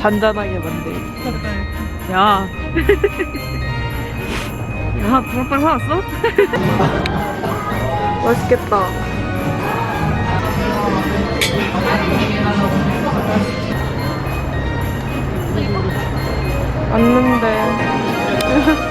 잔잔하게 만들. 야. 야, 붕어빵 사왔어? 맛있겠다. 왔는데.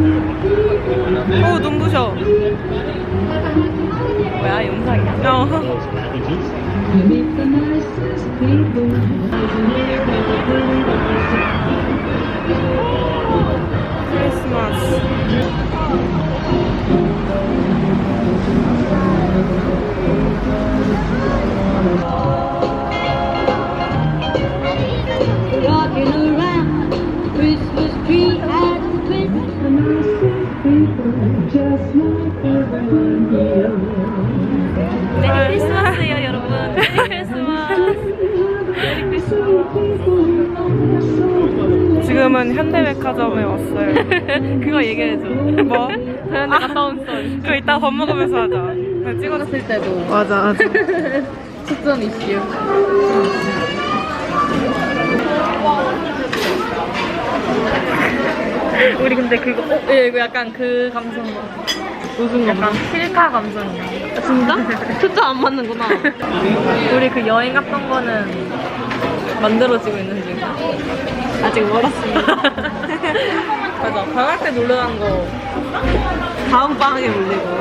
오, 눈부셔. 뭐야, 영상이야? 어. 크리스마스. Christmas tree 지금은 현대백화점에 왔어요. 그거 얘기해줘. 뭐? 현대 갔다 온 썰. 그거 이따 밥 먹으면서 하자. 찍어줬을 때도. 맞아, 맞아. 초점 이슈. 우리 근데 그거, 어, 예, 이거 약간 그 감성. 무슨 감성? 약간 필카 감성이야. 진짜? 초점 안 맞는구나. 우리 그 여행 갔던 거는 만들어지고 있는 중. 아직 멀었습니다. 맞아. 방학 때 놀러 간 거. 다음 방학에 몰리고.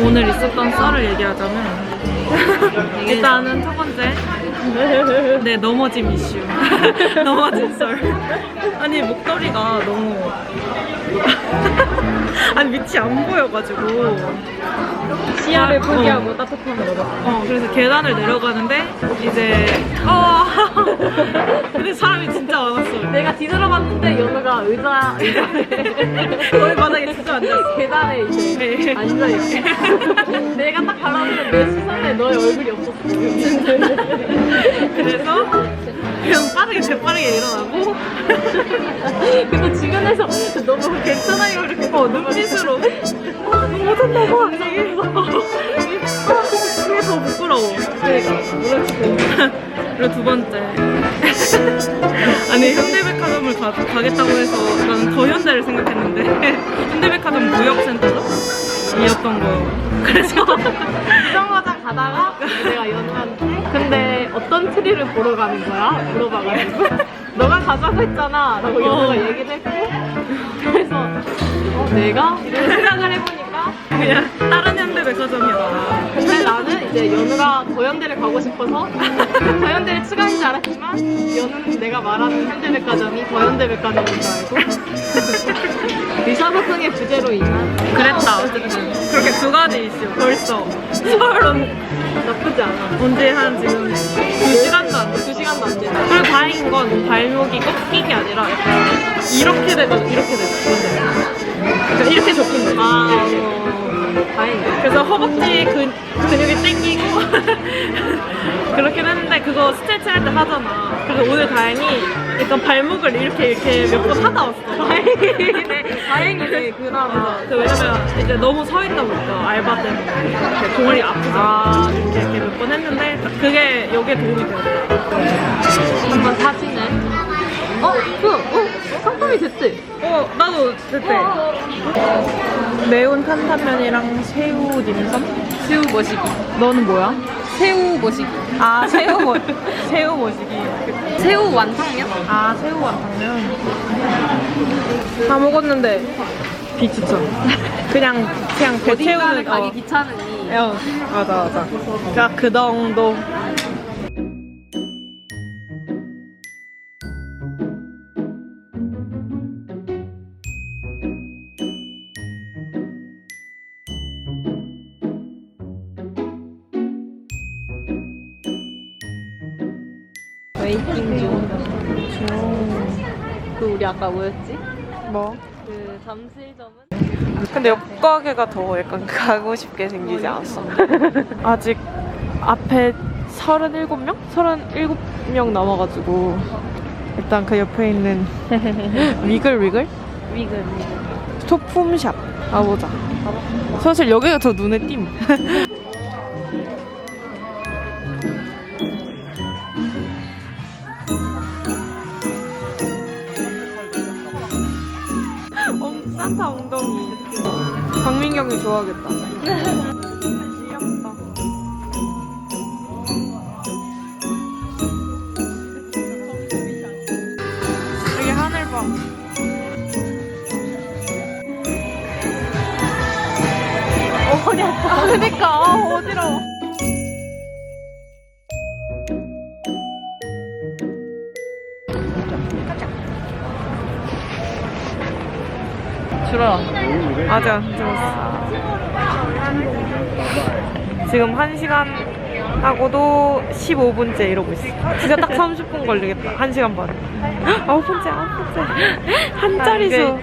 오늘 있었던 썰을 얘기하자면 일단은 첫 번째 네 넘어짐 이슈 넘어진 썰 아니 목도리가 너무 아니 밑이 안 보여가지고. 시야를 포기하고 따뜻함으로 어. 그래서 계단을 내려가는데 이제 어. 근데 사람이 진짜 많았어. 내가 뒤돌아봤는데 연우가 의자 의자에 거의 바닥에 진짜 앉아있어. 계단에 이제 앉아 있어. 내가 딱 바라보는 내 시선에 너의 얼굴이 없었어 그래서 그냥 빠르게 재빠르게 일어나고. 그래서 주변에서 너무 괜찮아요. 이렇게 어, 눈빛으로. 어, 너무 못한다고 이게 그게 더 부끄러워. 그리고 두 번째. 아니 현대백화점을 가, 가겠다고 해서 나는 더 현대를 생각했는데. 현대백화점 무역센터죠? 이었던 거. 그래서 부정거장 가다가 내가 연우한테? 근데 어떤 트리를 보러 가는 거야? 물어봐가지고. 너가 가자고 했잖아. 라고 연우가 얘기를 했고. 그래서 어, 내가? 이런 생각을 해보니까 그냥 다른 현대백화점이다 근데 나는 이제 연우가 더현대를 가고 싶어서 더현대를 추가한 줄 알았지만 연우는 내가 말하는 현대백화점이 더현대백화점인 줄 알고 의사소통의 부재로 인한 그랬다. 어쨌든 그렇게 두 가지 이슈. 벌써 서울은 나쁘지 않아. 언제 한 지금 두 시간도 안 돼. 두 시간도 안 돼. 그리고 다행인 건 발목이 꺾이기 아니라 이렇게 되고 이렇게 뭔지 허벅지 근, 근육이 땡기고. 그렇긴 했는데 그거 스트레치 할 때 하잖아. 그래서 오늘 다행히 약간 발목을 이렇게 이렇게 몇 번 하다 왔어. 다행이네. 다행이네 그나마. 그 왜냐면 이제 너무 서 있다 보니까 알바 때문에 이렇게 종아리 아프잖아. 이렇게 이렇게 몇 번 했는데 그게 여기에 도움이 되었다. 한번 사진을 어? 그, 어? 상품이 됐지? 어, 나도 됐대. 매운 탄탄면이랑 새우 dimsum? 새우 머시기. 너는 뭐야? 새우 머시기. 아, 새우 머 새우 머시기. 새우 완탕면? 아, 새우 완탕면. 다 먹었는데 비추천. 그냥 그냥 배 어딘가를 채우는 가기 어. 귀찮으니 어, 맞아 맞아. 그러니까 그 정도. 웨이팅 중. 그 우리 아까 뭐였지? 뭐? 그 잠실점은 근데 옆 가게가 더 약간 가고 싶게 생기지 않았어. 아직 앞에 37명? 37명 남아가지고 일단 그 옆에 있는 위글 위글? 위글 소품샵 가보자. 사실 여기가 더 눈에 띈. 좋아하겠다. 지금 1시간 하고도 15분째 이러고 있어. 진짜 딱 30분 걸리겠다. 1시간 반. 9분째, 9분째. 한 자리수.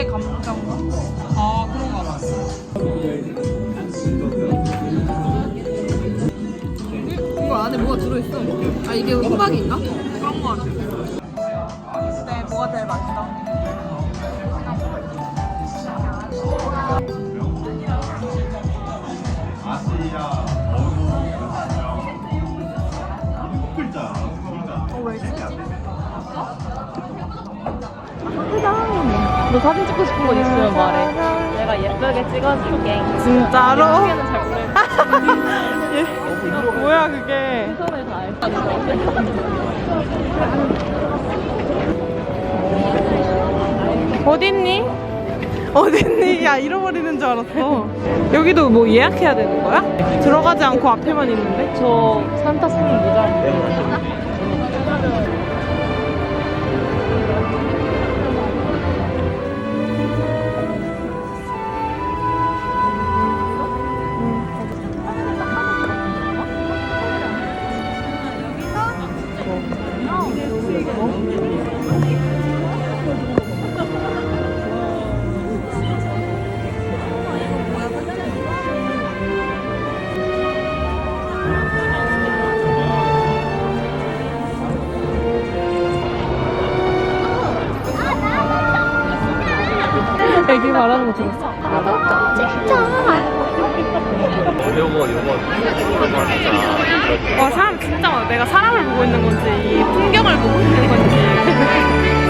이게 감자인가? 아, 그런가 봐. 이거 안에 뭐가 들어있어 아 이게 호박인가? 너 사진 찍고 싶은 건 있으면 말해 내가 예쁘게 찍어줄게 진짜로? 예쁘게는 잘 모르겠어 뭐야, 그게. 다해 어딨니? 어딨니? 야, 잃어버리는 줄 알았어. 여기도 뭐 예약해야 되는 거야? 들어가지 않고 앞에만 있는데? 저 산타 선물 모자 애기 말하는 거 들었어? 요거 요거 와, 사람 진짜 많아. 내가 사람을 보고 있는 건지, 이 풍경을 보고 있는 건지.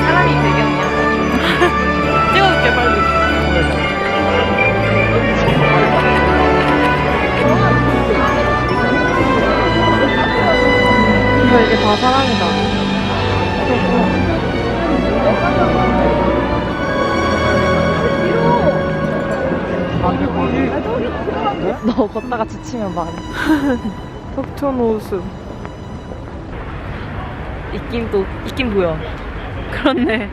사람이 배경이야 찍어줄게, 빨리. 이거 이게 다 사람이다. 너 걷다가 지치면 말해 속촌 호수. 입김 또 입김 보여 그렇네.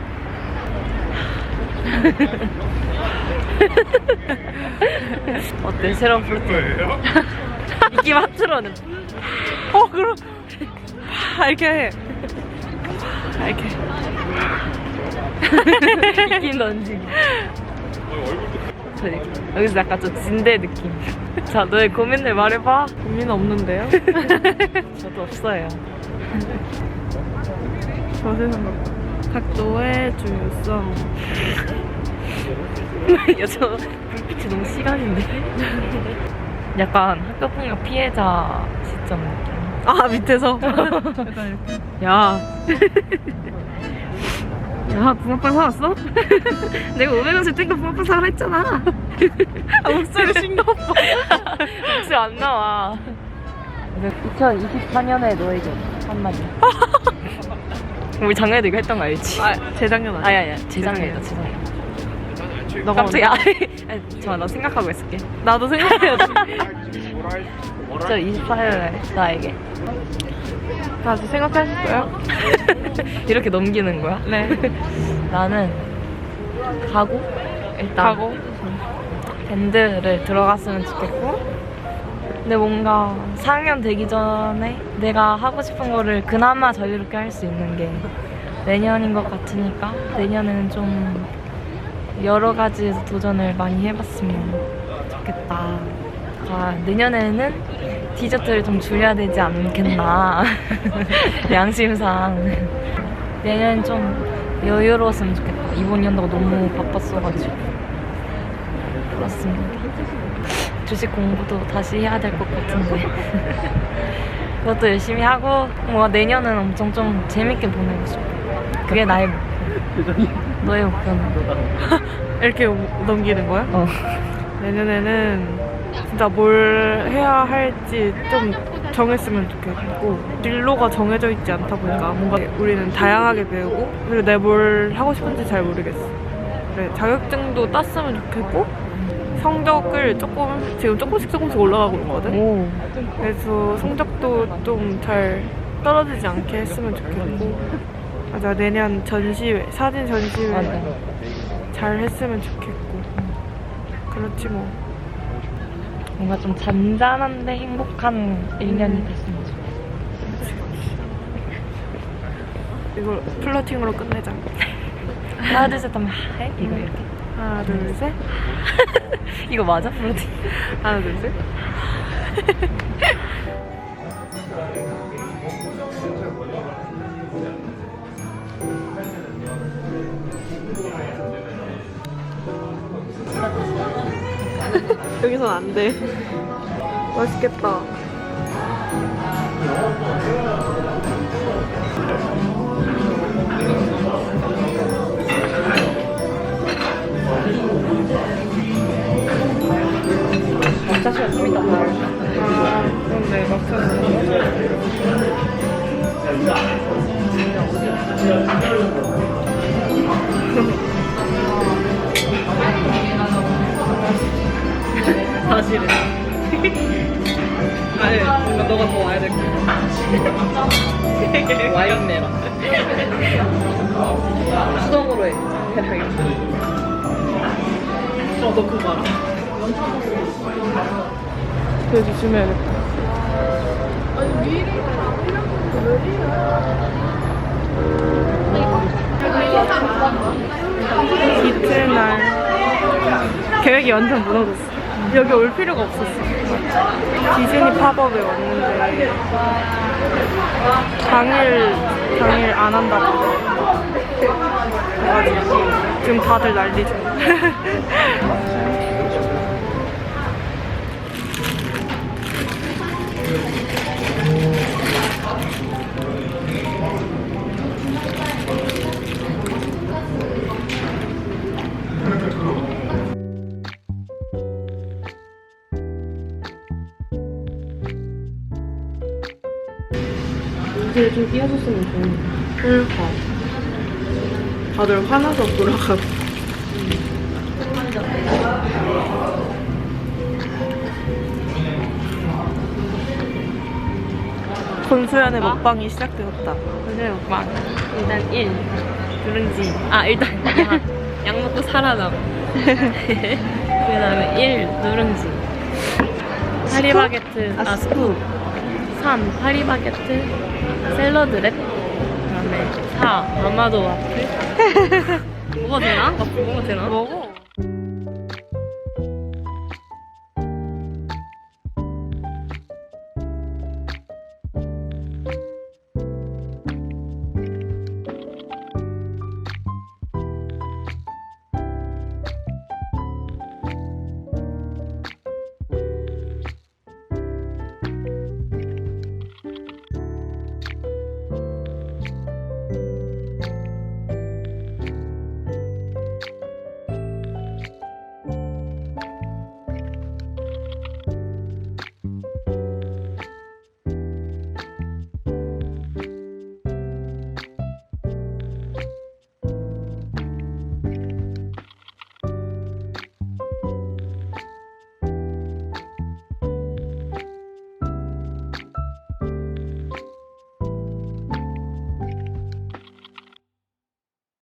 어때 새로운 프로틴 입김 하트로는 어, 그럼. 파, 이렇게 해. 파, 이렇게. 입김 던지기 저기, 여기서 약간 좀 진대 느낌 자 너의 고민을 말해봐 고민 없는데요? 저도 없어요 저 세상 같다. 각도의 중요성. 야, 저 불빛이 너무 시간인데 약간 학교폭력 피해자 시점 느낌. 아 밑에서 야. 야, 붕어빵 사왔어? 내가 500원 줄 테니까 붕어빵 사라 했잖아. 아, 목소리 싱거워. 혹시 안 나와. 2024년에 너에게 한마디. 우리 작년에도 이거 했던 거 알지? 아, 재작년 아니야? 아야, 야, 재작년이다, 재작년. 너가 깜짝이야. 아니, 잠깐, 나 생각하고 있을게. 나도 생각해야지. 진짜 24년에 나에게. 다시 생각하셨어요? 이렇게 넘기는 거야? 네. 나는 가고 일단 가고. 밴드를 들어갔으면 좋겠고 근데 뭔가 4학년 되기 전에 내가 하고 싶은 거를 그나마 자유롭게 할 수 있는 게 내년인 것 같으니까 내년에는 좀 여러 가지에서 도전을 많이 해봤으면 좋겠다. 아, 내년에는 디저트를 좀 줄여야 되지 않겠나. 양심상. 내년엔 좀 여유로웠으면 좋겠다. 이번 연도가 너무 바빴어가지고. 그렇습니다. 주식 공부도 다시 해야 될 것 같은데. 그것도 열심히 하고, 뭔가 내년은 엄청 좀 재밌게 보내고 싶어. 그게 나의 목표. 너의 목표는? 이렇게 넘기는 거야? 어. 내년에는 진짜 뭘 해야 할지 좀 정했으면 좋겠고 진로가 정해져 있지 않다 보니까 뭔가 우리는 다양하게 배우고 그리고 내뭘 하고 싶은지 잘 모르겠어. 그래, 자격증도 땄으면 좋겠고 성적을 조금 지금 조금씩 조금씩 올라가고 있거든. 오. 그래서 성적도 좀 잘 떨어지지 않게 했으면 좋겠고 맞아 내년 전시회 사진 전시회. 잘 했으면 좋겠고 그렇지 뭐 뭔가 좀 잔잔한데 행복한 1년이 됐으면 좋겠어. 이걸 플러팅으로 끝내자 하나, 둘, 셋 하면 해? 이거 이렇게. 하나 둘 셋 이거 맞아? 플로팅? 하나 둘 셋 여기선 안 돼 맛있겠다 짜셨습니다. 수동으로 해. 어, 너 그거 알아? 되게 조심해야겠다. 이튿날 계획이 완전 무너졌어. 여기 올 필요가 없었어. 디즈니 팝업에 왔는데 당일 당일 안 한다고. 그래가지고 지금 다들 난리죠. 이제 좀 띄워줬으면 좋은데. 그러니까 다들 화나서 돌아가고 권수연의 먹방이 시작되었다. 오늘 먹방. 일단 1. 누룽지. 아, 일단 양. 양 먹고 살아남. 그 다음에 1. 누룽지. 파리바게트. 아, 스프. 3. 파리바게트. 샐러드 랩. 그 다음에 4. 아마도 와플. 먹어도 되나? 와플 먹어도 되나? 먹어.